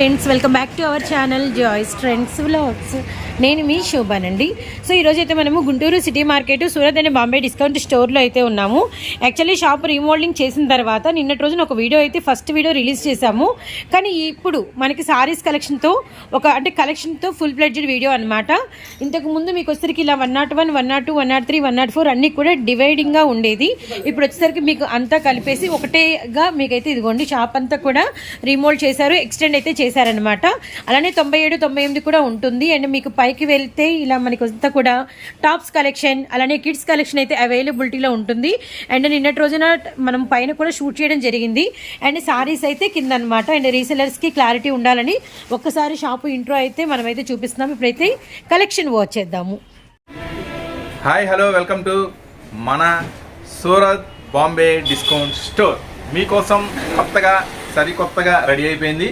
Friends welcome back to our channel Joy's trends vlogs నేను మీ శోభానండి. సో ఈరోజు అయితే మనము Guntur city market Surat and Bombay discount స్టోర్లో అయితే ఉన్నాము. యాక్చువల్లీ షాప్ రీమోడలింగ్ చేసిన తర్వాత నిన్నటి రోజున ఒక వీడియో అయితే ఫస్ట్ వీడియో రిలీజ్ చేశాము. కానీ ఇప్పుడు మనకి సారీస్ కలెక్షన్తో ఒక అంటే కలెక్షన్తో ఫుల్ ప్లెడ్జెడ్ వీడియో అనమాట ఇంతకు ముందు మీకు వచ్చేసరికి ఇలా one nought one one nought two one nought three one nought four అన్నీ కూడా డివైడింగ్గా ఉండేది. ఇప్పుడు వచ్చేసరికి మీకు అంతా కలిపేసి ఒకటేగా మీకైతే ఇదిగోండి షాప్ అంతా కూడా రీమోల్డ్ చేశారు ఎక్స్టెండ్ అయితే చేశారనమాట అలానే తొంభై ఏడు తొంభై ఎనిమిది కూడా ఉంటుంది. అండ్ మీకు పైకి వెళ్తే ఇలా మనకి అంతా కూడా టాప్స్ కలెక్షన్ అలానే కిడ్స్ కలెక్షన్ అయితే అవైలబిలిటీలో ఉంటుంది. అండ్ నిన్నటి రోజున మనం పైన కూడా షూట్ చేయడం జరిగింది. అండ్ సారీస్ అయితే కింద అనమాట అండ్ రీసెలర్స్కి క్లారిటీ ఉండాలని ఒక్కసారి షాపు ఇంట్రో అయితే మనమైతే చూపిస్తున్నాం. ఇప్పుడైతే కలెక్షన్ వాచ్ చేద్దాము. హాయ్ హలో వెల్కమ్ టు మన సూరత్ బాంబే డిస్కౌంట్ స్టోర్. మీకోసం కొత్తగా సరికొత్తగా రెడీ అయిపోయింది.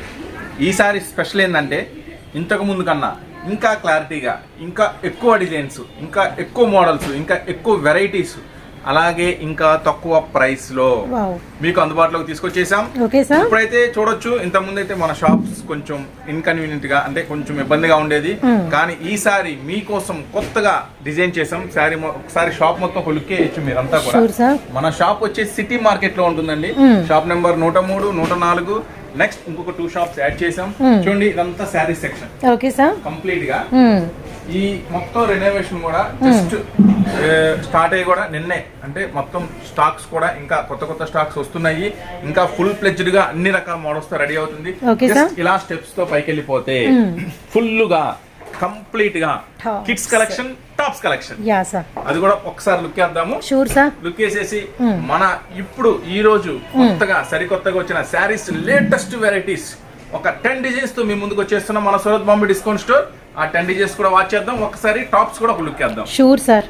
ఈసారి స్పెషల్ ఏంటంటే ఇంతకు ముందు కన్నా ఇంకా క్లారిటీగా ఇంకా ఎక్కువ డిజైన్స్ ఇంకా ఎక్కువ మోడల్స్ ఇంకా ఎక్కువ వెరైటీస్ అలాగే ఇంకా తక్కువ ప్రైస్లో మీకు అందుబాటులోకి తీసుకొచ్చేసాం. సార్. ఇప్పుడైతే చూడొచ్చు ఇంత ముందు అయితే మన షాప్స్ కొంచెం ఇన్కన్వీనియంట్గా అంటే కొంచెం ఇబ్బందిగా ఉండేది. కానీ ఈసారి మీకోసం కొత్తగా డిజైన్ చేసాం. శారీ మొ- ఒకసారి షాప్ మొత్తం కొలుక్కే ఇచ్చు మీరంతా కూడా. సార్ మన షాప్ వచ్చేసి సిటీ మార్కెట్లో ఉంటుందండి షాప్ నెంబర్ నూట మూడు నూట నాలుగు నెక్స్ట్ ఇంకొక టూ షాప్స్ యాడ్ చేసాం చూడండి ఇదంతా శారీ సెక్షన్. ఓకే సార్ కంప్లీట్గా. ఈ మొత్తం రెనోవేషన్ కూడా జస్ట్ స్టార్ట్ అయ్యి కూడా నిన్నే. అంటే మొత్తం స్టాక్స్ కూడా ఇంకా కొత్త కొత్త స్టాక్స్ వస్తున్నాయి. ఇంకా ఫుల్ ప్లెజ్డ్గా అన్ని రకాల మోడల్స్తో రెడీ అవుతుంది. ఇలా స్టెప్స్తో పైకి వెళ్ళిపోతే ఫుల్గా కంప్లీట్గా. Kids collection tops collection. Yeah sir. అది కూడా ఒకసారి లుక్ వేద్దాము. Sure sir. లుక్ వేసేసి మన ఇప్పుడు ఈ రోజు కొత్తగా సరికొత్తగా వచ్చిన శారీస్ లేటెస్ట్ వెరైటీస్. ఒక టెన్ డిజైన్స్తో మీ ముందుకు వచ్చేస్తున్నాం మన సూరత్ బాంబే డిస్కౌంట్ స్టోర్. ఆ టెన్ డిజైన్స్ కూడా వాచ్ చేద్దాం. ఒకసారి టాప్స్ కూడా ఒక లుక్ వేద్దాం. Sure sir.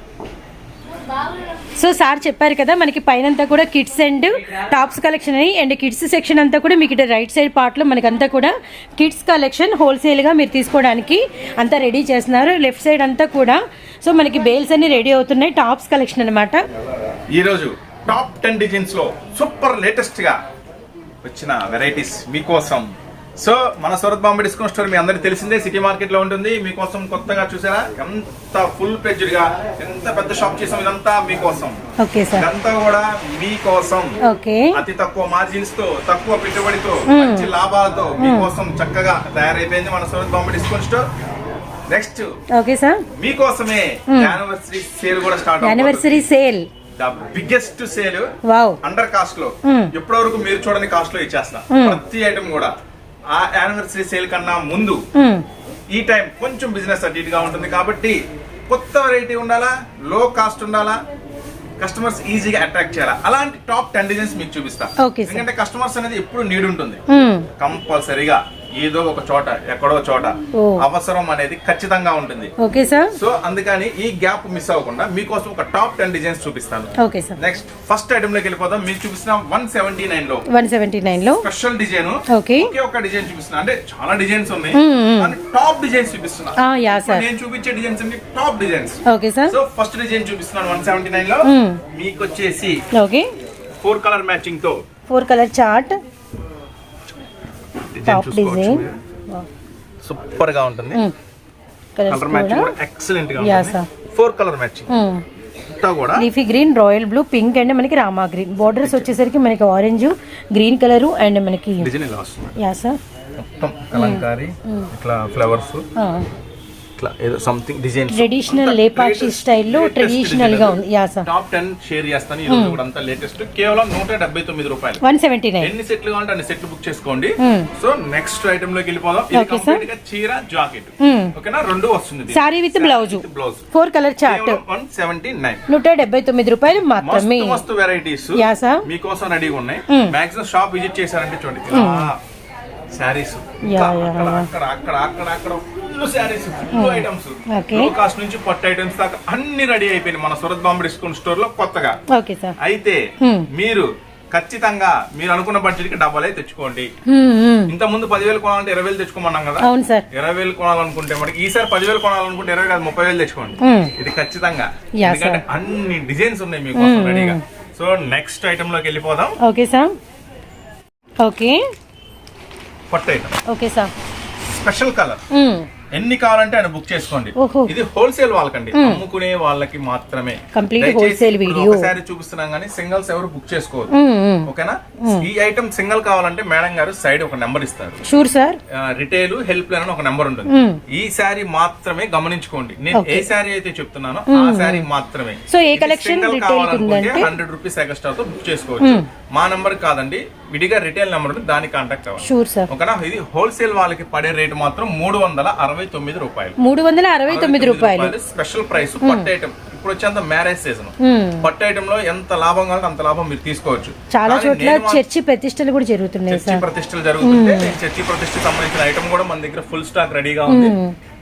సో సార్ చెప్పారు కదా మనకి పైన అంతా కూడా కిడ్స్ అండ్ టాప్స్ కలెక్షన్ అని అండ్ కిడ్స్ సెక్షన్ అంతా కూడా మీకు ఇటు రైట్ సైడ్ పార్ట్లో మనకి అంతా కూడా కిడ్స్ కలెక్షన్ హోల్సేల్గా మీరు తీసుకోవడానికి అంతా రెడీ చేస్తున్నారు. లెఫ్ట్ సైడ్ అంతా కూడా సో మనకి బేల్స్ అన్ని రెడీ అవుతున్నాయి టాప్స్ కలెక్షన్ అనమాట ఈ రోజు టాప్ టెన్ డిజైన్స్లో సూపర్ లేటెస్ట్గా వచ్చిన వెరైటీస్ మీకోసం. సో మన సూరత్ బాంబే డిస్కౌంట్ స్టోర్ మీ అందరికి తెలిసిందే సిటీ మార్కెట్లో ఉంటుంది. మీకోసం కొత్తగా చూసారా? ఎంత ఫుల్ పేజ్డ్గా ఎంత పెద్ద షాప్ చేసాం ఇదంతా మీకోసం. Okay sir. ఇదంతా కూడా మీకోసం. ఓకే. అతి తక్కువ మార్జిన్స్తో తక్కువ పెట్టుబడితో మంచి లాభాలతో మీకోసం చక్కగా తయారైపోయింది మన Surat Bombay discount store. Next okay sir మీకోసమే యానివర్సరీ సేల్ కూడా start anniversary sale the biggest sale wow under కాస్ట్లో Hmm. ఇప్పటి వరకు మీరు చూడని కాస్ట్లో ఇచ్చేస్తా ప్రతి ఐటమ్ కూడా. ఆ యానివర్సరీ సేల్ కన్నా ముందు ఈ టైం కొంచెం బిజినెస్ అటు ఇటుగా ఉంటుంది కాబట్టి కొత్త వెరైటీ ఉండాలా లో కాస్ట్ ఉండాలా కస్టమర్స్ ఈజీగా అట్రాక్ట్ చేయాలా. అలాంటి టాప్ టెన్ డిజైన్స్ మీకు చూపిస్తా. ఎందుకంటే కస్టమర్స్ అనేది ఎప్పుడు నీడ్ ఉంటుంది. కంపల్సరీగా ఏదో ఒక చోట ఎక్కడో చోట. అవసరం అనేది ఖచ్చితంగా ఉంటుంది. Okay sir. సో అందుకని ఈ గ్యాప్ మిస్ అవ్వకుండా మీకోసం ఒక టాప్ టెన్ డిజైన్స్ చూపిస్తాను. Okay sir. నెక్స్ట్ ఫస్ట్ ఐటమ్లోకి వెళ్ళిపోదాం. మీరు చూపిస్తున్న వన్ సెవెంటీ నైన్లో వన్ సెవెంటీ నైన్లో. Special design. ఓకే. ఒకే ఒక డిజైన్ చూపిస్తున్నా. అంటే చాలా డిజైన్స్ ఉన్నాయి. టాప్ డిజైన్స్ చూపిస్తున్నా. యా ఇప్పుడు సార్. నేను చూపించే డిజైన్స్ అన్ని top designs. Okay sir. So first design చూపిస్తున్నాను వన్ సెవెంటీ నైన్లో. మీకు వచ్చేసి okay. Four colour మ్యాచింగ్తో four colour chart. Design top చూసుకోవచ్చు డిజైన్ సూపర్గా ఉంటుంది. కలర్ మ్యాచింగ్ కూడా. ఎక్సలెంట్గా ఉంటుంది. ఫోర్ కలర్ మ్యాచింగ్ కూడా leafy green royal blue pink and మనకి రామా గ్రీన్ బోర్డర్స్ వచ్చేసరికి మనకి ఆరెంజ్ గ్రీన్ కలర్ అండ్ మనకి డిజైన్ ఇలా వస్తుంది? యా సార్ మొత్తం కలంకారీ ఇట్లా ఫ్లవర్స్ ఇట్లా ఏదో సంథింగ్ డిజైన్ ట్రెడిషనల్ లేపాక్షి స్టైల్లో ట్రెడిషనల్గా ఉంది. Yeah sir top ten share చేస్తాను. ఈ రోజు కూడా అంతా లేటెస్ట్ కేవలం నూట డెబ్బై తొమ్మిది రూపాయలు. One seventy nine. ఎన్ని సెట్లు కావాలంటే అన్ని సెట్లు బుక్ చేసుకోండి. సో నెక్స్ట్ ఐటమ్లోకి వెళ్ళిపోదాం. ఇది. కంప్లీట్గా చీర జాకెట్. ఓకేనా రెండు వస్తుంది sari with blouse blouse four colour chart one seventy nine. నూట డెబ్బై తొమ్మిది రూపాయలు మాత్రమే. మస్తు వెరైటీస్ Yeah, sir. మీకోసం రెడీగా ఉన్నాయి. మాక్సిమం షాప్ విజిట్ చేశారంటే చూడండి. శారీస్ yeah. అక్కడ అక్కడ అక్కడ అక్కడ. Full saris full items. Low cost నుంచి పట్టు ఐటమ్స్ దాకా అన్ని రెడీ అయిపోయినాయి మన సూరత్ బాంబే డిస్కౌంట్ స్టోర్లో కొత్తగా అయితే మీరు ఖచ్చితంగా మీరు అనుకున్న బడ్జెట్కి డబ్బులే తెచ్చుకోండి. ఇంత ముందు పదివేలు కొనాలంటే ఇరవై వేలు తెచ్చుకోమన్నాం కదా? ఇరవై వేలు కొనాలనుకుంటే మనకి ఈసారి పదివేలు కొనాలనుకుంటే ఇరవై కాదు ముప్పై వేలు తెచ్చుకోండి. Hmm. ఇది ఖచ్చితంగా. ఎందుకంటే అన్ని డిజైన్స్ ఉన్నాయి మీకు రెడీగా సో నెక్స్ట్ ఐటమ్లోకి వెళ్ళిపోదాం. ఓకే సార్ ఓకే పట్టు item okay sir special colour. ఎన్ని కావాలంటే ఆయన బుక్ చేసుకోండి. ఇది హోల్సేల్ వాళ్ళకండి. అమ్ముకునే వాళ్ళకి మాత్రమే. Video. ఒకసారి చూపిస్తున్నాం కానీ సింగిల్స్ ఎవరు బుక్ చేసుకోవద్దు. ఓకేనా? ఈ ఐటమ్ సింగిల్ కావాలంటే మేడం గారు సైడ్ ఒక నెంబర్ ఇస్తారు. Sure sir retail help line అని ఒక నెంబర్ ఉంటుంది. ఈ శారీ మాత్రమే గమనించుకోండి. నేను ఏ శారీ అయితే చెప్తున్నానో ఆ శారీ మాత్రమే. సో ఏ collection retail కి ఉందంటే? హండ్రెడ్ రూపీస్ ఎక్స్ట్రాతో బుక్ చేసుకోవచ్చు. మా నంబర్ కాదండి. విడిగా రిటైల్ నెంబర్ ఉంది దానికి కాంటాక్ట్ అవ్వాలి షూర్ సార్ ఓకేనా? ఇది హోల్సేల్ వాళ్ళకి పడే రేటు మాత్రం మూడు వందల అరవై తొమ్మిది రూపాయలు. మూడు వందల అరవై తొమ్మిది రూపాయలు. స్పెషల్ ప్రైస్ పట్టు ఐటమ్ ఇప్పుడు వచ్చేంత మ్యారేజ్ సీజన్. పట్టు ఐటమ్లో ఎంత లాభం కావాలంటే అంత లాభం మీరు తీసుకోవచ్చు. చాలా చోట్ల చర్చి ప్రతిష్టలు కూడా జరుగుతున్నాయి చర్చి ప్రతిష్టలు జరుగుతుంటే నేను చర్చి ప్రతిష్ట సంబంధించిన ఐటమ్ కూడా మన దగ్గర ఫుల్ స్టాక్ రెడీగా ఉంది.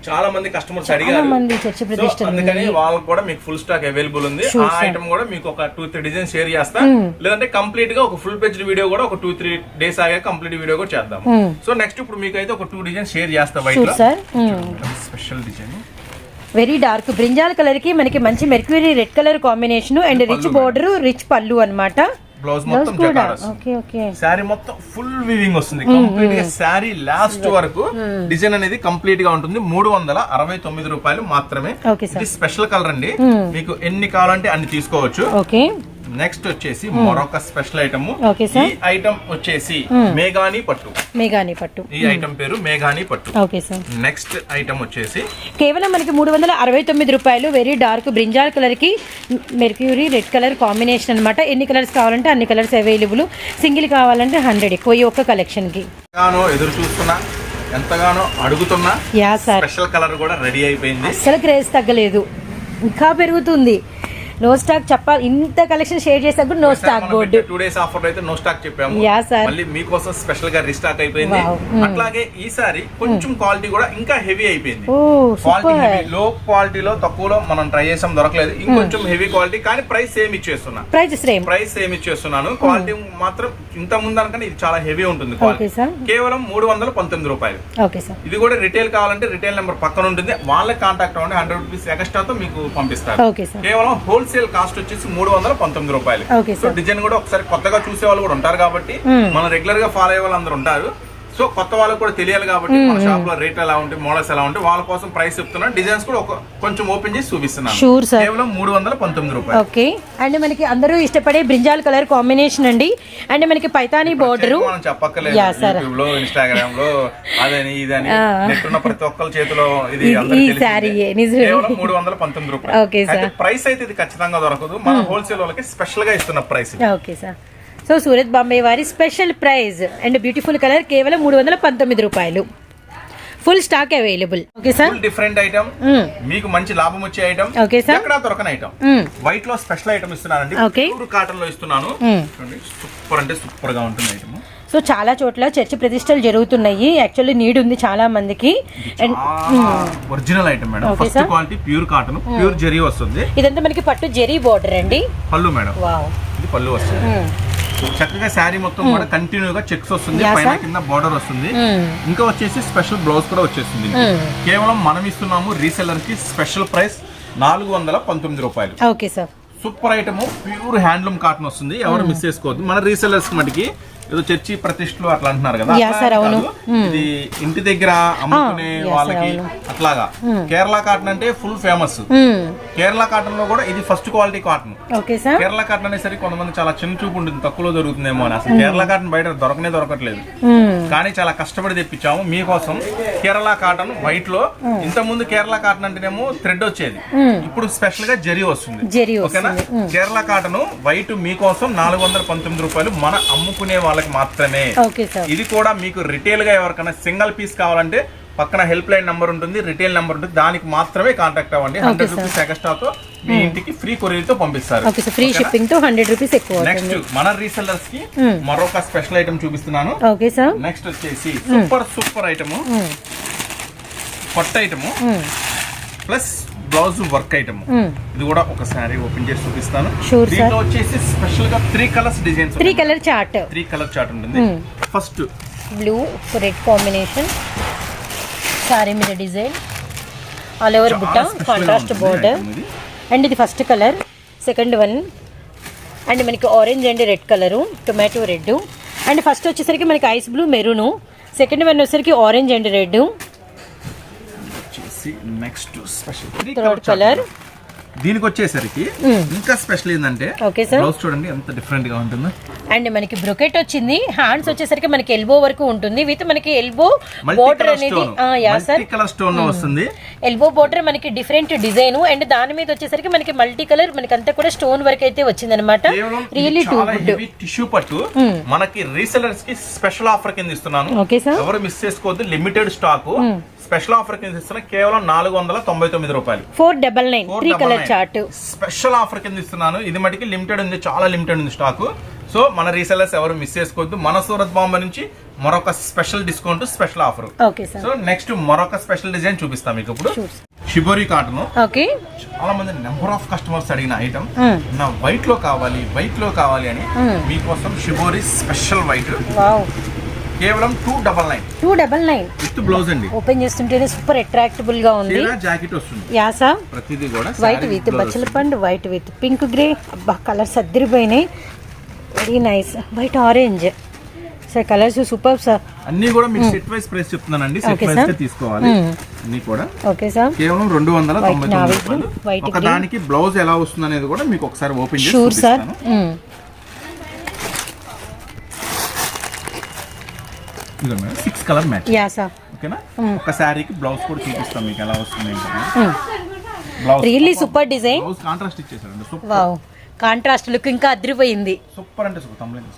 చాలా మంది కస్టమర్స్ అడిగారు. అందుకని వాళ్ళకి కూడా మీకు ఫుల్ స్టాక్ అవైలబుల్ ఉంది. ఆ ఐటమ్ కూడా మీకు ఒక టూ త్రీ డిజైన్ షేర్ చేస్తా. లేదంటే కంప్లీట్గా ఒక ఫుల్ పేజ్ వీడియో కూడా ఒక టూ త్రీ డేస్ ఆగా కంప్లీట్ వీడియో కూడా చేద్దాం సో నెక్స్ట్ ఇప్పుడు మీకు అయితే ఒక టూ డిజైన్ షేర్ చేస్తా white special design very dark brinjal కలర్కి మనకి మంచి mercury red colour combination and rich border rich పళ్ళు అన్నమాట. బ్లౌజ్ మొత్తం జకార్డ్ శారీ మొత్తం ఫుల్ వీవింగ్ వస్తుంది. కంప్లీట్గా శారీ లాస్ట్ వరకు డిజైన్ అనేది కంప్లీట్గా ఉంటుంది. మూడు వందల అరవై తొమ్మిది రూపాయలు మాత్రమే. ఇది స్పెషల్ కలర్ అండి. మీకు ఎన్ని కావాలంటే అన్ని తీసుకోవచ్చు. నెక్స్ట్ వచ్చేసి మరొక స్పెషల్ ఐటమ్ ఓకే ఈ ఐటమ్ వచ్చేసి మేఘాని పట్టు. మేఘాని పట్టు. ఈ ఐటమ్ పేరు మేఘాని పట్టు. ఓకే సార్ నెక్స్ట్ ఐటమ్ వచ్చేసి కేవలం మనకి మూడు వందల అరవై తొమ్మిది రూపాయలు వెరీ డార్క్ బ్రింజాల్ కలర్కి మెర్క్యూరీ రెడ్ కలర్ కాంబినేషన్ అన్నమాట. ఎన్ని కలర్స్ కావాలంటే అన్ని కలర్స్ అవైలబుల్ సింగిల్ కావాలంటే హండ్రెడ్ ఎక్కువ ఈ ఒక్క కలెక్షన్కి. ఎదురు చూస్తున్నా ఎంతగానో అడుగుతున్నా యా సార్ స్పెషల్ కలర్ కూడా రెడీ అయిపోయింది. అస్సలు క్రేజ్ తగ్గలేదు. ఇంకా పెరుగుతుంది. నో స్టాక్ చెప్పాలి. ఇంత కలెక్షన్ షేర్ చేసాక కూడా no stock board two days offer అయితే నో స్టాక్ చెప్పాము. యా సార్ మళ్ళీ మీకోసం స్పెషల్గా రీస్టాక్ అయిపోయింది. Wow. Mm. అట్లాగే ఈసారి కొంచెం క్వాలిటీ కూడా ఇంకా హెవీ అయిపోయింది. క్వాలిటీ హెవీ లో క్వాలిటీలో తక్కువలో మనం ట్రై చేసాం దొరకలేదు. ఇంకొంచెం హెవీ క్వాలిటీ కానీ ప్రైస్ సేమ్ ఇచ్చేస్తున్నా. ప్రైస్ సేమ్ ప్రైస్ సేమ్ ఇచ్చేస్తున్నాను. క్వాలిటీ మాత్రం ఇంత ముందు అనుకని ఇది చాలా హెవీ ఉంటుంది క్వాలిటీ కేవలం మూడు వందల పంతొమ్మిది రూపాయలు. ఇది కూడా రిటైల్ కావాలంటే రిటైల్ నెంబర్ పక్కన ఉంటుంది. వాళ్ళకి కాంటాక్ట్ అవ్వండి హండ్రెడ్ రూపీస్ ఎక్స్ట్రాతో మీకు పంపిస్తారు. కేవలం హోల్సేల్ కాస్ట్ వచ్చేసి మూడు వందల పంతొమ్మిది రూపాయలు. సో డిజైన్ కూడా ఒకసారి కొత్తగా చూసే వాళ్ళు కూడా ఉంటారు కాబట్టి మ్మ్. మనం రెగ్యులర్గా ఫాలో అయ్యే వాళ్ళు అందరూ ఉంటారు. సో కొత్త వాళ్ళకి కూడా తెలియాలి కాబట్టి మన షాప్లో రేట్ ఎలా ఉంటాయి మోడల్స్ ఎలా ఉంటాయి వాళ్ళ కోసం ప్రైస్ చెప్తున్నాను డిజైన్స్ కూడా కొంచెం ఓపెన్ చేసి చూపిస్తున్నాను. షూర్ సార్ కేవలం మూడు వందల పంతొమ్మిది రూపాయలు. ఓకే అండ్ మనకి అందరూ ఇష్టపడే బ్రింజాల్ కలర్ కాంబినేషన్ అండి. అండ్ మనకి పైతానీ బోర్డర్ మనం చెప్పక్కర్లేదు. యూట్యూబ్లో ఇన్స్టాగ్రామ్లో అదని ఇదని ఆ. నెట్ ఉన్న ప్రతి ఒక్కరి చేతిలో ఇది ఈ నిజమే. కేవలం మూడు వందల పంతొమ్మిది రూపాయలు. ఓకే. అయితే ప్రైస్ అయితే ఇది ఖచ్చితంగా దొరకదు. మన హోల్సేల్ వాళ్ళకి స్పెషల్గా ఇస్తున్న price okay sir so Surat Bombay వారి special price and beautiful colour కేవలం మూడు వందల పంతొమ్మిది రూపాయలు. Full stock available okay sir different item. మీకు మంచి లాభం వచ్చే ఐటమ్ ఓకే సార్ ఎక్కడ దొరకని ఐటమ్. వైట్లో స్పెషల్ ఐటమ్ ఇస్తున్నానండి. ప్యూర్ కాటన్లో ఇస్తున్నాను. సూపర్ అంటే సూపర్గా ఉంటుంది ఐటమ్ సో చాలా చోట్ల చర్చ ప్రతిష్టలు జరుగుతున్నాయి. యాక్చువల్లీ నీడ్ ఉంది చాలా మందికి. And original item madam. First. Quality pure cotton pure zari వస్తుంది. ఇదంతా మనకి పట్టు జెరీ బోర్డర్ అండి. పళ్ళు మేడం. వావ్ ఇది పళ్ళు వస్తుంది. చక్కగా శారీ మొత్తం కూడా కంటిన్యూగా చెక్స్ వస్తుంది పైన. కింద బార్డర్ వస్తుంది. ఇంకా వచ్చేసి స్పెషల్ బ్లౌజ్ కూడా వచ్చేస్తుంది కేవలం మనం ఇస్తున్నాము రీసెల్లర్కి స్పెషల్ ప్రైస్ నాలుగు వందల పంతొమ్మిది రూపాయలు. Okay sir super item pure handloom cotton వస్తుంది. ఎవరు మిస్ చేసుకోవద్దు. మన రీసెల్లర్స్ మటుకి ఏదో చర్చి ప్రతిష్టలు అట్లా అంటున్నారు కదా. కాదు. ఇది ఇంటి దగ్గర అమ్ముకునే Ah, వాళ్ళకి. అట్లాగా. కేరళ కాటన్ అంటే ఫుల్ ఫేమస్ కేరళ కాటన్లో కూడా ఇది first quality cotton Kerala cotton అనేసరికి కొంతమంది చాలా చిన్న చూపు ఉంటుంది తక్కువలో దొరుకుతుందేమో అని. అసలు కేరళ కాటన్ బయట దొరకనే దొరకట్లేదు. కానీ చాలా కష్టపడి తెప్పించాము. మీకోసం కేరళ కాటన్ వైట్లో ఇంత ముందు కేరళ కాటన్ అంటేనేమో థ్రెడ్ వచ్చేది. ఇప్పుడు స్పెషల్గా జరీ వస్తుంది. ఓకేనా కేరళ కాటన్ వైట్ మీకోసం నాలుగు వందల పంతొమ్మిది రూపాయలు మన అమ్ముకునే వాళ్ళకి మాత్రమే. ఇది కూడా మీకు రిటైల్గా ఎవరికైనా సింగిల్ పీస్ కావాలంటే పక్కన హెల్ప్ లైన్ నంబర్ ఉంటుంది రిటైల్ నంబర్ ఉంటుంది దానికి మాత్రమే కాంటాక్ట్ అవ్వండి. హండ్రెడ్. రూపీస్ ఎక్స్ట్రాతో మీ ఇంటికి ఫ్రీ కొరియర్తో పంపిస్తారు. Okay sir. ఫ్రీ షిప్పింగ్తో హండ్రెడ్ రూపీస్ ఎక్కువ నెక్స్ట్ మన రీసెల్లర్స్కి మరొక స్పెషల్ ఐటమ్ చూపిస్తున్నాను. Okay sir. నెక్స్ట్ వచ్చేసి సూపర్ సూపర్ ఐటమ్ కొత్త item plus blouse work item. ఇది కూడా ఒకసారి ఓపెన్ చేసి చూపిస్తాను. దీంట్లో వచ్చేసి స్పెషల్గా three colours designs three colour chart three colour chart ఉంటుంది. First blue red combination sari మీద డిజైన్ ఆల్ ఓవర్ బుట్ట కాంట్రాస్ట్ బోర్డర్ అండ్ ఇది. First colour second one and మనకి orange and red colour tomato red and first వచ్చేసరికి మనకి ice blue maroon second one వచ్చేసరికి orange and red next special. Three colour దీనికి వచ్చేసరికి ఇంకా special ఏంటంటే ఓకే సార్ బ్లౌజ్ చూడండి ఎంత డిఫరెంట్గా ఉంటుందో. అండ్ మనకి బ్రొకెట్ వచ్చింది. హ్యాండ్స్ వచ్చేసరికి మనకి ఎల్బో వరకు ఉంటుంది. విత్ మనకి ఎల్బో బోర్డర్ అనేది స్టోన్ ఆ, యా సార్ మల్టీ కలర్ స్టోన్లో వస్తుంది. ఎల్బో బోర్డర్ మనకి డిఫరెంట్ డిజైన్ అండ్ దాని మీద వచ్చేసరికి మనకి మల్టీ కలర్ మనకి అంతా కూడా స్టోన్ వర్క్ అయితే వచ్చింది అనమాట టూ చాలా గుడ్ హెవీ టిష్యూ పట్టు. మనకి రీసెలర్స్కి స్పెషల్ ఆఫర్ కింద ఇస్తున్నాను. ఓకే సార్ ఎవరు మిస్ చేసుకోవద్దు లిమిటెడ్ స్టాక్ స్పెషల్ ఆఫర్ కింద ఇస్తున్నా కేవలం నాలుగు వందల తొంభై తొమ్మిది రూపాయలు. Four double nine. Three colour. Chart. Special offer కింద ఇస్తున్నాను. ఇది మటుకి లిమిటెడ్ ఉంది చాలా లిమిటెడ్ ఉంది స్టాక్. సో మన రీసెలర్స్ ఎవరు మిస్ చేసుకోవద్దు. మన సూరత్ బాంబే నుంచి మరొక special discount special offer. So next మరొక స్పెషల్ డిజైన్ చూపిస్తాం మీకు ఇప్పుడు. Shibori cotton. ఓకే. చాలా మంది నెంబర్ ఆఫ్ కస్టమర్స్ అడిగిన ఐటమ్. నా వైట్లో కావాలి వైట్లో కావాలి అని మీకోసం షిబోరి స్పెషల్ వైట్. కేవలం two double nine two double nine with blouse అండి. ఓపెన్ చేస్తుంటేనే సూపర్ అట్రాక్టబుల్గా ఉంది. జాకెట్ వస్తుంది. యాసా ప్రతిదీ కూడా వైట్ విత్ బచ్చల పండు వైట్ విత్ పింక్ గ్రే అబ్బా colours అద్దరిపోయినాయి. Very nice white orange sir colours super sir అన్ని కూడా మీకు సెట్ వైస్ ప్రైస్ చెప్తున్నానండి. Set wise. గా తీసుకోవాలి. అన్ని కూడా. ఓకే సార్ కేవలం రెండు వందల White తొంభై తొమ్మిది navy రూపాయలు. blue, white ఒక. దానికి బ్లౌజ్ ఎలా వస్తుంది అనేది కూడా మీకు ఒకసారి ఓపెన్ చేసి చూపిస్తాను. ఇదిగో madam six colour match yeah sir ఓకేనా? ఒక శారీకి బ్లౌజ్ కూడా చూపిస్తాం మీకు ఎలా వస్తుంది blouse really super design blouse contrast ఇచ్చేసారండి super contrast look ఇంకా అదిరిపోయింది. సూపర్ అంటే సూపర్ తమ్ముళ్ళు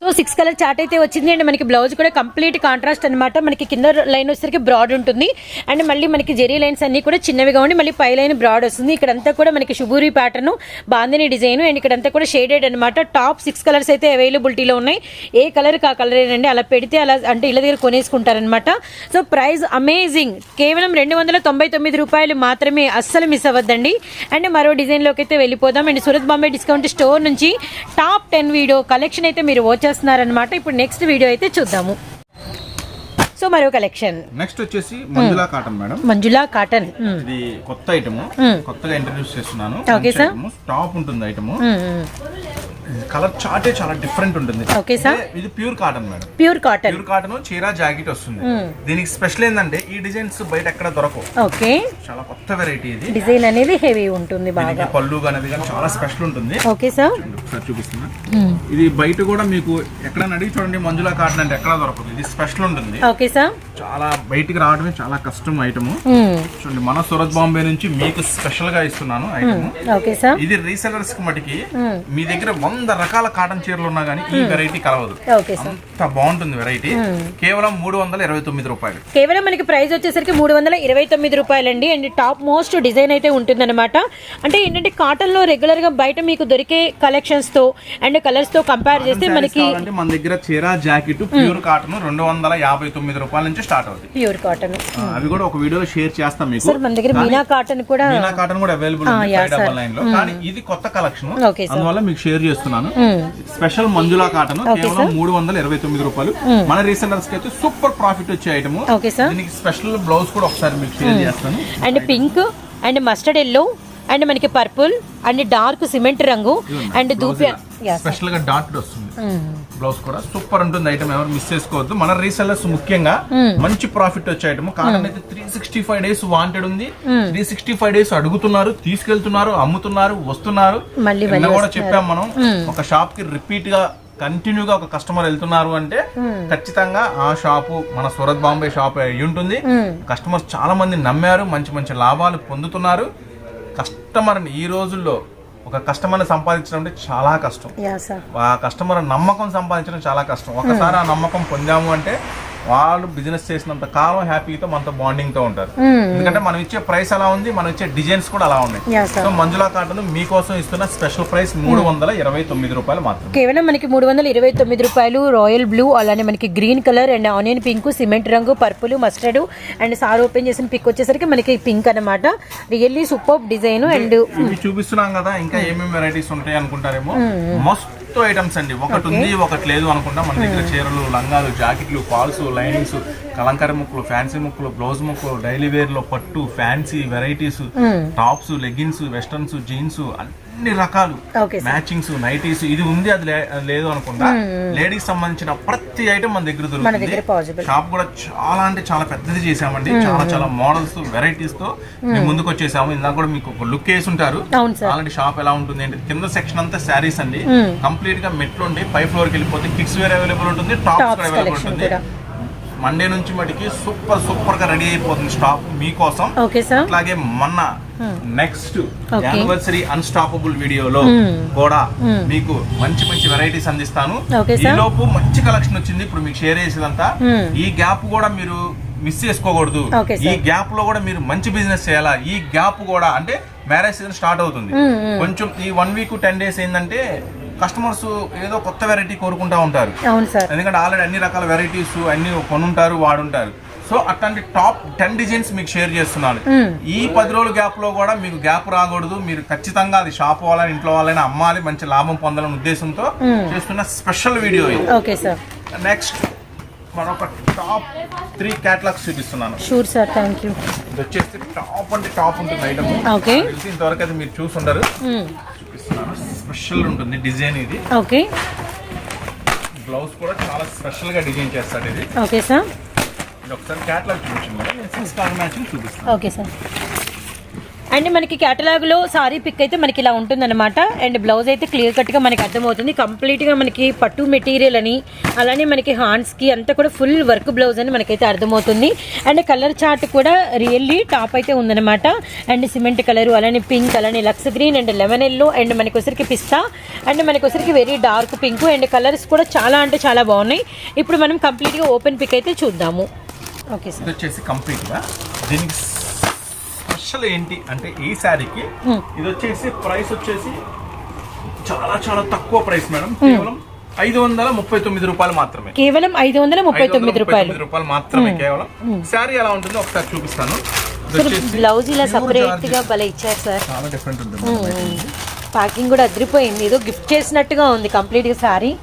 సో సిక్స్ కలర్ చార్ట్ అయితే వచ్చింది అండ్ మనకి బ్లౌజ్ కూడా కంప్లీట్ కాంట్రాస్ట్ అన్నమాట. మనకి కింద లైన్ వచ్చేసరికి బ్రాడ్ ఉంటుంది. అండ్ మళ్ళీ మనకి జెరీ లైన్స్ అన్ని కూడా చిన్నవిగా ఉండి మళ్ళీ పై లైన్ బ్రాడ్ వస్తుంది. ఇక్కడంతా కూడా మనకి shibori pattern bandhani design and ఇక్కడంతా కూడా షేడెడ్ అన్నమాట. టాప్ సిక్స్ కలర్స్ అయితే అవైలబిలిటీలో ఉన్నాయి. ఏ కలర్ ఆ కలర్ ఏనండి అలా పెడితే అలా అంటే ఇళ్ళ దగ్గర కొనేసుకుంటారనమాట సో ప్రైస్ అమేజింగ్ కేవలం రెండు వందల తొంభై తొమ్మిది రూపాయలు మాత్రమే అస్సలు మిస్ అవ్వద్దండి. అండ్ మరో డిజైన్లోకి అయితే వెళ్ళిపోదాం. And Surat Bombay discount store నుంచి టాప్ టెన్ వీడియో కలెక్షన్ అయితే మీరు వచ్చేస్తున్నారనమాట ఇప్పుడు నెక్స్ట్ వీడియో అయితే చూద్దాము. సో మరో కలెక్షన్ నెక్స్ట్ వచ్చేసి Manjula cotton madam Manjula cotton hmm. ఇది కొత్త ఐటమ్ కొత్తగా ఇంట్రడ్యూస్ చేస్తున్నాను. Okay, sir. టాప్ ఉంటుంది ఐటమ్. కలర్ చార్టే చాలా డిఫరెంట్ ఉంటుంది. Okay, sir. ఇదే- pure cotton madam pure cotton pure cotton చీర జాకెట్ వస్తుంది. దీనికి స్పెషల్ ఏంటంటే ఈ డిజైన్స్ బయట ఎక్కడ దొరకవు. ఓకే చాలా కొత్త వెరైటీ ఇది. డిజైన్ అనేది హెవీ ఉంటుంది బాగా. పళ్ళు అనేది చాలా స్పెషల్ ఉంటుంది. ఓకే సార్ ఒకసారి చూపిస్తున్నా. ఇది బయట కూడా మీకు ఎక్కడ అడిగి చూడండి మంజులా కాటన్ అంటే ఎక్కడ దొరకదు. ఇది స్పెషల్ ఉంటుంది. ఓకే సార్ చాలా బయటికి రావడమే చాలా కష్టం ఐటమ్. చూడండి మన సూరత్ బాంబే నుంచి మీకు స్పెషల్గా ఇస్తున్నాను ఐటమ్ ఓకే సార్ ఇది రీసెలర్స్కి మటుకి మీ దగ్గర వంద రకాల కాటన్ చీరలు ఉన్నా కానీ ఈ వెరైటీ కలవదు. అంత బాగుంటుంది వెరైటీ కేవలం మూడు వందల ఇరవై తొమ్మిది రూపాయలు. కేవలం మనకి ప్రైస్ వచ్చేసరికి మూడు వందల ఇరవై తొమ్మిది రూపాయలండి. అండ్ టాప్ మోస్ట్ డిజైన్ అయితే ఉంటుందన్నమాట. అంటే ఏంటంటే కాటన్లో రెగ్యులర్గా బయట మీకు దొరికే కలెక్షన్స్తో అండ్ కలర్స్తో కంపేర్ చేస్తే మనకి మన దగ్గర చీర జాకెట్ ప్యూర్ కాటన్ రెండు వందల యాభై తొమ్మిది రూపాయల నుంచి స్టార్ట్ అవుతుంది ప్యూర్ కాటన్. అవి కూడా ఒక వీడియోలో షేర్ చేస్తాం మీకు. సార్ మన దగ్గర మీనా కాటన్ కూడా మీనా కాటన్ కూడా అవైలబుల్ ఉంది డబల్. నైన్లో. కానీ ఇది కొత్త కలెక్షన్. అందువల్ల మీకు షేర్ చేస్తున్నాను. స్పెషల్ మంజులా కాటన్ కేవలం మూడు వందల ఇరవై తొమ్మిది రూపాయలు. మన రీసెంటర్స్కి అయితే సూపర్ ప్రాఫిట్ వచ్చే ఐటమ్ దీనికి స్పెషల్ బ్లౌజ్ కూడా ఒకసారి మీకు షేర్ చేస్తాను. And pink and mustard yellow and మనకి పర్పుల్ అండ్ డార్క్ సిమెంట్ రంగు అండ్ దూపి స్పెషల్గా డాట్ వస్తుంది. బ్లౌజ్ కూడా సూపర్ ఉంటుంది ఐటమ్ ఎవరు మిస్ చేసుకోవద్దు. మన రీసెల్లర్స్ ముఖ్యంగా మంచి ప్రాఫిట్ వచ్చే ఐటమ్ కాటన్ అయితే three sixty five days wanted ఉంది. త్రీ సిక్స్టీ ఫైవ్ డేస్ అడుగుతున్నారు తీసుకెళ్తున్నారు అమ్ముతున్నారు వస్తున్నారు. కూడా చెప్పాం మనం. ఒక షాప్కి రిపీట్గా కంటిన్యూగా ఒక కస్టమర్ వెళ్తున్నారు అంటే ఖచ్చితంగా ఆ షాపు మన సూరత్ బాంబే షాప్ అయి ఉంటుంది. కస్టమర్స్ చాలా మంది నమ్మారు మంచి మంచి లాభాలు పొందుతున్నారు. కస్టమర్ని ఈ రోజుల్లో ఒక కస్టమర్ని సంపాదించడం అంటే చాలా కష్టం. ఆ కస్టమర్ నమ్మకం సంపాదించడం చాలా కష్టం. ఒకసారి ఆ నమ్మకం పొందాము అంటే వాళ్ళు బిజినెస్ చేసినంత కాలం హ్యాపీతో మనతో బాండింగ్తో ఉంటారు ఎందుకంటే మనం ఇచ్చే ప్రైస్ అలా ఉంది మనం ఇచ్చే డిజైన్స్ కూడా అలా ఉన్నాయి. సో మంజులా కాటన్ మీకోసం ఇస్తున్న స్పెషల్ ప్రైస్ మూడు వందల ఇరవై తొమ్మిది రూపాయలు మాత్రం కేవలం మనకి మూడు వందల ఇరవై తొమ్మిది రూపాయలు రాయల్ బ్లూ అలానే మనకి green colour and onion pink cement రంగు purple mustard and sir open చేసిన పిక్ వచ్చేసరికి మనకి పింక్ అన్నమాట. రియల్లీ సూపర్ డిజైన్ అండ్ చూపిస్తున్నాం కదా ఇంకా ఏమేమి వెరైటీస్ ఉంటాయి అనుకుంటారేమో. మస్తు ఐటమ్స్ అండి. ఒకటి ఉంది ఒకటి లేదు అనుకుంటా. మన దగ్గర చీరలు లంగాలు జాకెట్లు ఫాల్స్ లైనింగ్స్ కలంకారీ ముక్కలు ఫ్యాన్సీ ముక్కలు బ్లౌజ్ ముక్కలు డైలీ వేర్లో పట్టు fancy varieties tops leggings westerns jeans అన్ని రకాలు. మ్యాచింగ్స్ నైటీస్ ఇది ఉంది అది లేదు అనుకుంటా. లేడీస్ సంబంధించిన ప్రతి ఐటమ్ మన దగ్గర దొరుకుతుంది. షాప్ కూడా చాలా అంటే చాలా పెద్దది చేసామండి చాలా చాలా మోడల్స్ వెరైటీస్తో మేము ముందుకు వచ్చేసాము. ఇందాక కూడా మీకు ఒక లుక్ వేసి ఉంటారు ఆల్రెడీ షాప్ ఎలా ఉంటుంది అంటే కింద సెక్షన్ అంతా శారీస్ అండి. కంప్లీట్గా మెట్లు ఉండి పై ఫ్లోర్కి వెళ్ళిపోతే కిడ్స్ వేర్ అవైలబుల్ ఉంటుంది. టాప్స్ అవైలబుల్ ఉంటుంది. మండే నుంచి మటుకి సూపర్ సూపర్గా రెడీ అయిపోతుంది స్టాక్ మీకోసం అట్లాగే మొన్న నెక్స్ట్. యానివర్సరీ అన్స్టాపబుల్ వీడియోలో. కూడా Hmm. మీకు మంచి మంచి వెరైటీస్ అందిస్తాను ఈ. లోపు మంచి కలెక్షన్ వచ్చింది ఇప్పుడు మీకు షేర్ చేసేదంతా Hmm. ఈ గ్యాప్ కూడా మీరు మిస్ చేసుకోకూడదు ఈ. గ్యాప్లో కూడా మీరు మంచి బిజినెస్ చేయాలా ఈ గ్యాప్ కూడా అంటే మ్యారేజ్ సీజన్ స్టార్ట్ అవుతుంది hmm. కొంచెం ఈ వన్ వీక్ టెన్ డేస్ ఏంటంటే కస్టమర్స్ ఏదో కొత్త వెరైటీ కోరుకుంటా ఉంటారు. ఎందుకంటే ఆల్రెడీ అన్ని రకాల వెరైటీస్ అన్ని కొనుంటారు వాడుంటారు. సో అట్లాంటి టాప్ టెన్ డిజైన్స్ మీకు షేర్ చేస్తున్నాను. ఈ పది రోజుల గ్యాప్లో కూడా మీకు గ్యాప్ రాకూడదు. మీరు ఖచ్చితంగా అది షాప్ వాళ్ళని ఇంట్లో వాళ్ళని అమ్మాలి మంచి లాభం పొందాలనే ఉద్దేశంతో. చేస్తున్న స్పెషల్ వీడియో ఇది. నెక్స్ట్ మరొక టాప్ త్రీ క్యాటలాగ్స్ చూపిస్తున్నాను. షూర్ సార్ థ్యాంక్ యూ ఇది వచ్చేసి టాప్ అంటే టాప్ ఉంటుంది ఐటమ్ ఓకే ఇంతవరకు అది మీరు చూసుండరు. స్పెషల్ ఉంటుంది డిజైన్ ఇది. ఓకే. బ్లౌజ్ కూడా చాలా స్పెషల్గా డిజైన్ చేస్తాడు ఇది. Okay sir. ఇది ఒకసారి క్యాటలాగ్ చూపించండి. మ్యాచింగ్ చూపిస్తాను. Okay sir. అండ్ మనకి కేటలాగ్లో సారీ పిక్ అయితే మనకి ఇలా ఉంటుందన్నమాట. అండ్ బ్లౌజ్ అయితే క్లియర్ కట్గా మనకి అర్థమవుతుంది. కంప్లీట్గా మనకి పట్టు మెటీరియల్ అని అలానే మనకి హ్యాండ్స్కి అంతా కూడా ఫుల్ వర్క్ బ్లౌజ్ అని మనకైతే అర్థమవుతుంది. అండ్ కలర్ చార్ట్ కూడా రియల్లీ టాప్ అయితే ఉందన్నమాట. అండ్ సిమెంట్ కలర్ అలానే పింక్ అలానే Lux green and lemon yellow and మనకి ఒకసారికి పిస్తా. అండ్ మనకి ఒకసారికి very dark pink and colours కూడా చాలా అంటే చాలా బాగున్నాయి. ఇప్పుడు మనం కంప్లీట్గా ఓపెన్ పిక్ అయితే చూద్దాము. ఓకే సార్ వచ్చేసి కంప్లీట్గా. దీనికి స్పెషల్ ఏంటి అంటే ఈ శారీకి. ఇది వచ్చేసి ప్రైస్ వచ్చేసి చాలా చాలా తక్కువ ప్రైస్ మేడం. కేవలం ఐదు వందల ముప్పై తొమ్మిది రూపాయలు మాత్రమే. కేవలం ఐదు వందల ముప్పై తొమ్మిది రూపాయలు. రూపాయలు మాత్రమే కేవలం. శారీ ఎలా ఉంటుందో ఒకసారి చూపిస్తాను. బ్లౌజ్ ఇలా సపరేట్. గా భలే ఇచ్చారు సార్. చాలా డిఫరెంట్ ఉంటుంది ప్యాకింగ్ కూడా అదిరిపోయింది. ఏదో గిఫ్ట్ చేసినట్టుగా ఉంది కంప్లీట్గా sari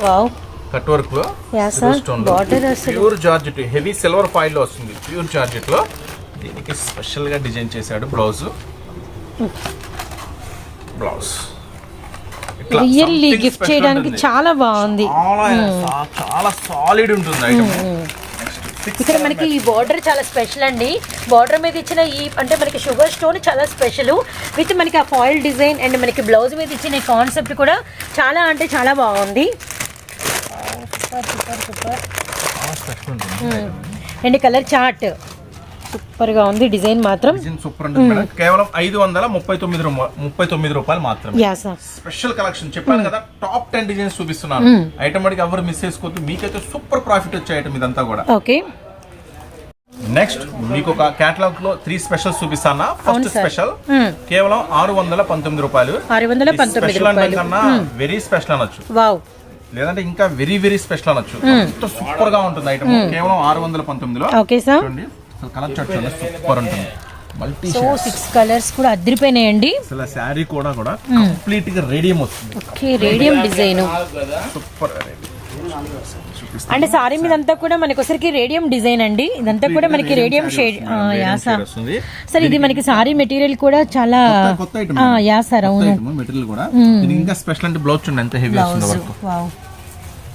wow cut work sir. Border అసలు- ప్యూర్ జార్జెట్ హెవీ సిల్వర్ ఫాయిల్లో వస్తుంది. ప్యూర్ జార్జెట్లో దీనికి స్పెషల్గా డిజైన్ చేశాడు బ్లౌజ్. బ్లౌజ్. రియల్లీ గిఫ్ట్ చేయడానికి. చాలా బాగుంది. చాలా చాలా సాలిడ్ ఉంటుంది ఐటమ్ ఇక్కడ మనకి ఈ బార్డర్ చాలా స్పెషల్ అండి. బార్డర్ మీద ఇచ్చిన ఈ అంటే మనకి షుగర్ స్టోన్ చాలా స్పెషల్ విత్ మనకి ఆ ఫాయిల్ డిజైన్ అండ్ మనకి బ్లౌజ్ మీద ఇచ్చిన కాన్సెప్ట్ కూడా చాలా అంటే చాలా బాగుంది. Super super super and colour chart సూపర్గా ఉంది డిజైన్ మాత్రం. సూపర్ ఉంటుంది కేవలం ఐదు వందల ముప్పై తొమ్మిది ముప్పై తొమ్మిది రూపాయలు మాత్రమే. స్పెషల్ కలెక్షన్ చెప్పాను కదా టాప్ టెన్ డిజైన్స్ చూపిస్తున్నాను. ఐటమ్ అడిగి ఎవరు మిస్ చేసుకోవద్దు. మీకైతే సూపర్ ప్రాఫిట్ వచ్చే ఐటమ్ ఇదంతా కూడా. ఓకే. నెక్స్ట్ మీకు ఒక కేటలాగ్లో త్రీ స్పెషల్స్ చూపిస్తానా? ఫస్ట్. స్పెషల్. కేవలం ఆరు వందల పంతొమ్మిది రూపాయలు. ఆరు వందల పంతొమ్మిది స్పెషల్ అంటే రూపాయలు. కన్నా వెరీ స్పెషల్ అనొచ్చు. లేదంటే ఇంకా వెరీ వెరీ స్పెషల్ అనొచ్చు. సూపర్గా ఉంటుంది ఐటమ్ కేవలం ఆరు వందల పంతొమ్మిదిలో. చూడండి. అసలు కలర్ చార్ట్ సూపర్ ఉంటుంది. మల్టీ సో సిక్స్ కలర్స్ కూడా అదిరిపోయినాయండి అసలు శారీ కూడా కూడా కంప్లీట్గా రేడియం వస్తుంది. Okay radium design. సూపర్ అంటే సారీ మీద అంతా కూడా మనకి ఒకసారికి రేడియం డిజైన్ అండి. ఇదంతా కూడా మనకి రేడియం షేడ్ యా సార్ ఇది మనకి సారీ మెటీరియల్ కూడా చాలా కొత్త ఐటమ్ ఆ, యా సార్ అవును. మెటీరియల్ కూడా. ఇంకా స్పెషల్ అంటే బ్లౌజ్ చూడండి ఎంత హెవీ వస్తుంది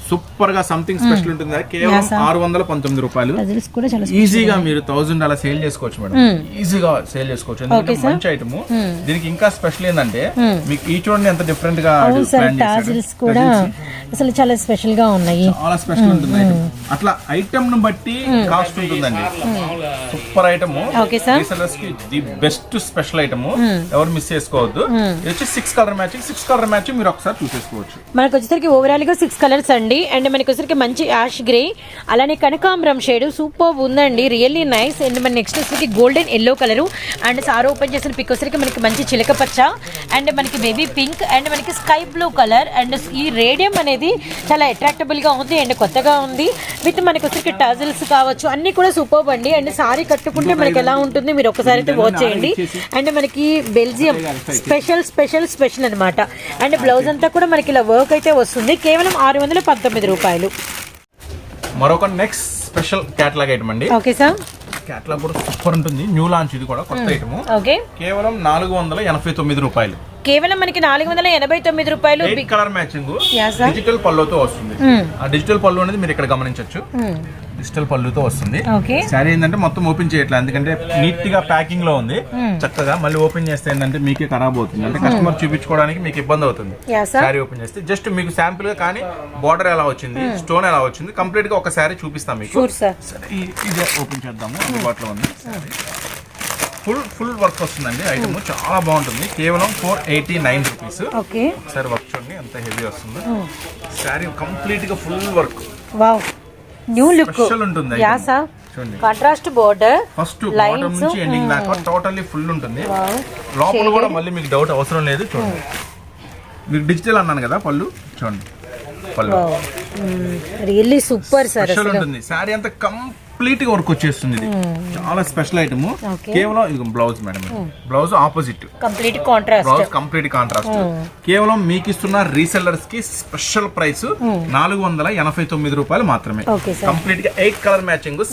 సూపర్గా సంథింగ్ స్పెషల్ ఉంటుంది కదా, కేవలం. ఆరు వందల పంతొమ్మిది రూపాయలు. పజిల్స్ కూడా చాలా ఈజీగా మీరు థౌసండ్ అలా సేల్ చేసుకోవచ్చు మేడం. ఈజీగా సేల్ చేసుకోవచ్చు. ఎందుకంటే మంచి ఐటమ్ దీనికి ఇంకా స్పెషల్ ఏంటంటే మీకు ఈ చూడండి ఎంత డిఫరెంట్గా. టాజిల్స్ కూడా అసలు చాలా స్పెషల్గా ఉన్నాయి. చాలా స్పెషల్ ఉంటుంది అట్లా ఐటమ్ను బట్టి కాస్ట్ ఉంటుందండి. సూపర్ ఐటమ్ ఓకే సార్ రీసెలర్స్కి ది బెస్ట్ స్పెషల్ ఐటమ్ ఎవరు మిస్ చేసుకోవద్దు. ఇది వచ్చి six colour matching six colour matching మీరు ఒకసారి చూసేసుకోవచ్చు. మనకు వచ్చేసరికి ఓవరాల్గా సిక్స్ కలర్స్ అండి. అండ్. మనకి వచ్చేసరికి మంచి యాష్ గ్రే అలానే కనకాంబరం షేడ్ సూపర్ ఉందండి. రియల్లీ నైస్ అండ్ మన నెక్స్ట్ వచ్చేసరికి golden yellow colour and sir open చేసిన పిక్ వచ్చేసరికి మనకి మంచి చిలక పచ్చ. అండ్ మనకి బేబీ పింక్ అండ్ మనకి స్కై బ్లూ కలర్ అండ్ ఈ రేడియం అనేది చాలా అట్రాక్టబుల్గా ఉంది. అండ్ కొత్తగా ఉంది. విత్ మనకి వచ్చేసరికి టజల్స్ కావచ్చు అన్ని కూడా సూపర్ అండి. అండ్ సారీ కట్టుకుంటే మనకి ఎలా ఉంటుంది మీరు ఒకసారి అయితే వాచ్ చేయండి. అండ్ మనకి బెల్జియం స్పెషల్ స్పెషల్ స్పెషల్ అన్నమాట. అండ్ బ్లౌజ్ అంతా కూడా మనకి ఇలా వర్క్ అయితే వస్తుంది. కేవలం ఆరు వందల పంతొమ్మిది రూపాయలు. మరొక నెక్స్ట్ స్పెషల్ క్యాటలాగ్ ఐటమ్ అండి. Okay sir. క్యాటలాగ్ కూడా సూపర్ ఉంటుంది. న్యూ లాంచ్ ఇది కూడా కొత్త ఐటమ్ ఓకే. కేవలం నాలుగు వందల ఎనభై తొమ్మిది రూపాయలు. కేవలం మనకి నాలుగు వందల ఎనభై తొమ్మిది రూపాయలు కలర్ మ్యాచింగ్. డిజిటల్ పళ్ళుతో వస్తుంది. ఆ డిజిటల్ పళ్ళు అనేది మీరు ఇక్కడ గమనించవచ్చు. డిజిటల్ పళ్ళుతో వస్తుంది. శారీ ఏంటంటే మొత్తం ఓపెన్ చేయట్లేదు. ఎందుకంటే నీట్గా ప్యాకింగ్లో ఉంది. చక్కగా మళ్ళీ ఓపెన్ చేస్తే ఏంటంటే మీకే ఖరాబ్ అవుతుంది అంటే కస్టమర్ చూపించుకోవడానికి మీకు ఇబ్బంది అవుతుంది. శారీ ఓపెన్ చేస్తే జస్ట్ మీకు శాంపుల్గా కానీ బార్డర్ ఎలా వచ్చింది స్టోన్ ఎలా వచ్చింది కంప్లీట్గా ఒక శారీ చూపిస్తాం మీకు. ఇది ఓపెన్ చేద్దాము. అందుబాటులో ఉంది ఫుల్ ఫుల్ వర్క్ వస్తుందండి. ఐటమ్ చాలా బాగుంటుంది. కేవలం ఫోర్ ఎయిటీ నైన్ రూపీస్. ఒకసారి వర్క్ చూడండి ఎంత హెవీ వస్తుంది. శారీ కంప్లీట్గా ఫుల్ వర్క్. న్యూ లుక్ ఉంటుంది యా item. సార్ చూడండి. కాంట్రాస్ట్ బోర్డర్ ఫస్ట్ బాటమ్ నుంచి ఎండింగ్ దాకా టోటల్లీ ఫుల్ ఉంటుంది. లోపల కూడా మళ్ళీ మీకు డౌట్ అవసరం లేదు చూడండి. మీకు డిజిటల్ అన్నాను కదా పళ్ళు? చూడండి. పళ్ళు. రియల్లీ సూపర్ సార్ ఉంటుంది. శారీ అంతా కంప్లీట్ గా వర్క్ వచ్చేస్తుంది ఇది. చాలా స్పెషల్ ఐటమ్. కేవలం ఇది blouse madam blouse opposite. Complete contrast. Blouse complete contrast. కేవలం మీకు ఇస్తున్న రీసెల్లర్స్కి స్పెషల్ ప్రైస్ నాలుగు వందల ఎనభై తొమ్మిది రూపాయలు మాత్రమే. సార్. కంప్లీట్గా eight colour matching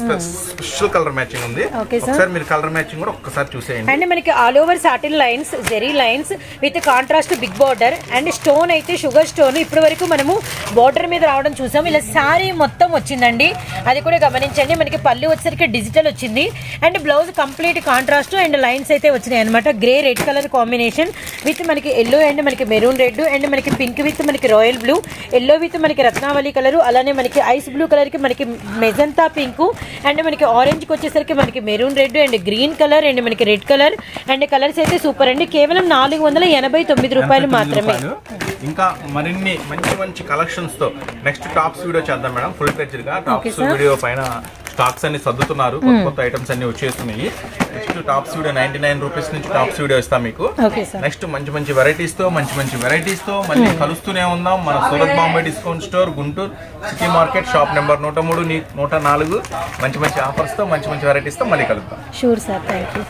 special colour matching ఉంది. ఒకసారి మీరు కలర్ మ్యాచింగ్ కూడా ఒక్కసారి చూసేయండి. అండ్ మనకి all over satin lines zari lines with contrast big border and stone అయితే షుగర్ స్టోన్. ఇప్పటి వరకు మనము బార్డర్ మీద రావడం చూసాం ఇలా శారీ మొత్తం వచ్చిందండి. అది కూడా గమనించండి. మనకి పళ్ళు వచ్చేసరికి డిజిటల్ వచ్చింది. And blouse complete contrast and lines అయితే వచ్చినాయి అనమాట grey red colour combination with మనకి ఎల్లో అండ్ మనకి మెరూన్ రెడ్ అండ్ మనకి పింక్ విత్ మనకి రాయల్ బ్లూ ఎల్లో విత్ మనకి రత్నావళి కలర్ అలానే మనకి ఐస్ బ్లూ కలర్కి మనకి మెజంతా పింక్ అండ్ మనకి ఆరెంజ్కి వచ్చేసరికి మనకి maroon red and green colour and మనకి రెడ్ కలర్ అండ్ కలర్స్ అయితే సూపర్ అండి. కేవలం నాలుగు వందల ఎనభై తొమ్మిది రూపాయలు మాత్రమే. ఇంకా మరిన్ని మంచి మంచి కలెక్షన్స్తో నెక్స్ట్ టాప్స్ వీడియో చేద్దాం మేడం. ఫుల్గా టాప్స్. వీడియో పైన స్టాక్స్ అన్ని సర్దుతున్నారు. కొత్త కొత్త ఐటమ్స్ అన్ని వచ్చేస్తున్నాయి. Next tops video ninety nine rupees నుంచి టాప్స్ వీడియో ఇస్తాం మీకు. నెక్స్ట్ మంచి మంచి వెరైటీస్తో మంచి మంచి వెరైటీస్తో మళ్ళీ కలుస్తూనే ఉందాం మన Surat Bombay discount store Guntur city market shop number నూట మూడు నూట నాలుగు. మంచి మంచి ఆఫర్స్తో మంచి మంచి వెరైటీస్తో మళ్ళీ కలుద్దాం. Sure sir thank you